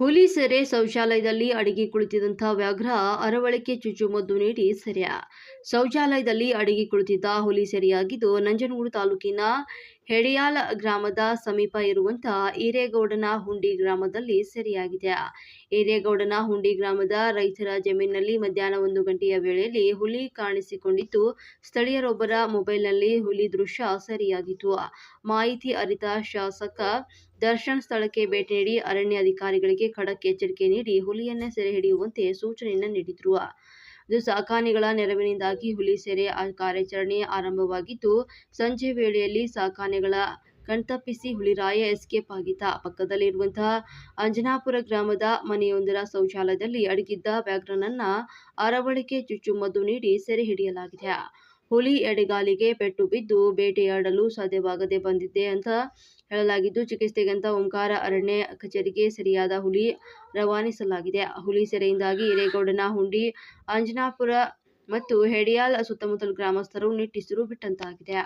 ಹುಲಿ ಸೆರೆ ಶೌಚಾಲಯದಲ್ಲಿ ಅಡಗಿ ಕುಳಿತಿದ್ದಂಥ ವ್ಯಾಘ್ರ ಅರವಳಿಕೆ ಚುಚ್ಚುಮದ್ದು ನೀಡಿ ಸೆರೆ. ಶೌಚಾಲಯದಲ್ಲಿ ಅಡಗಿ ಕುಳಿತಿದ್ದ ಹುಲಿ ಸೆರೆಯಾಗಿದ್ದು ನಂಜನಗೂಡು ತಾಲೂಕಿನ ಹೆಡಿಯಾಲ ಗ್ರಾಮದ ಸಮೀಪ ಇರುವಂತಹ ಈರೇಗೌಡನ ಹುಂಡಿ ಗ್ರಾಮದಲ್ಲಿ ಸೆರೆಯಾಗಿದೆ. ಈರೇಗೌಡನ ಹುಂಡಿ ಗ್ರಾಮದ ರೈತರ ಜಮೀನಿನಲ್ಲಿ ಮಧ್ಯಾಹ್ನ ಒಂದು ಗಂಟೆಯ ವೇಳೆಯಲ್ಲಿ ಹುಲಿ ಕಾಣಿಸಿಕೊಂಡಿದ್ದು, ಸ್ಥಳೀಯರೊಬ್ಬರ ಮೊಬೈಲ್ನಲ್ಲಿ ಹುಲಿ ದೃಶ್ಯ ಸೆರೆಯಾಗಿತ್ತು. ಮಾಹಿತಿ ಅರಿತ ಶಾಸಕ ದರ್ಶನ್ ಸ್ಥಳಕ್ಕೆ ಭೇಟಿ ನೀಡಿ ಅರಣ್ಯ ಅಧಿಕಾರಿಗಳಿಗೆ ಖಡಕ್ ಎಚ್ಚರಿಕೆ ನೀಡಿ ಹುಲಿಯನ್ನೇ ಸೆರೆ ಹಿಡಿಯುವಂತೆ ಸೂಚನೆಯನ್ನು ನೀಡಿದರು. ಇದು ಸಾಕಾನೆಗಳ ನೆರವಿನಿಂದಾಗಿ ಹುಲಿ ಸೆರೆ ಕಾರ್ಯಾಚರಣೆ ಆರಂಭವಾಗಿದ್ದು, ಸಂಜೆ ವೇಳೆಯಲ್ಲಿ ಸಾಕಾನೆಗಳ ಕಣ್ತಪ್ಪಿಸಿ ಹುಲಿರಾಯ ಎಸ್ಕೇಪ್ ಆಗಿದ್ದ. ಪಕ್ಕದಲ್ಲಿರುವಂತಹ ಅಂಜನಾಪುರ ಗ್ರಾಮದ ಮನೆಯೊಂದರ ಶೌಚಾಲಯದಲ್ಲಿ ಅಡಗಿದ್ದ ವ್ಯಾಘ್ರನನ್ನ ಅರವಳಿಕೆ ಚುಚ್ಚುಮದ್ದು ನೀಡಿ ಸೆರೆ ಹಿಡಿಯಲಾಗಿದೆ. ಹುಲಿ ಎಡೆಗಾಲಿಗೆ ಪೆಟ್ಟು ಬಿದ್ದು ಬೇಟೆಯಾಡಲು ಸಾಧ್ಯವಾಗದೆ ಬಂದಿದೆ ಅಂತ ಹೇಳಲಾಗಿದ್ದು, ಚಿಕಿತ್ಸೆಗಂತ ಓಂಕಾರ ಅರಣ್ಯ ಕಚೇರಿಗೆ ಸರಿಯಾದ ಹುಲಿ ರವಾನಿಸಲಾಗಿದೆ. ಹುಲಿ ಸೆರೆಯಿಂದಾಗಿ ಹಿರೇಗೌಡನ ಹುಂಡಿ, ಅಂಜನಾಪುರ ಮತ್ತು ಹೆಡಿಯಾಲ್ ಸುತ್ತಮುತ್ತಲ ಗ್ರಾಮಸ್ಥರು ನಿಟ್ಟುಸಿರು ಬಿಟ್ಟಂತಾಗಿದೆ.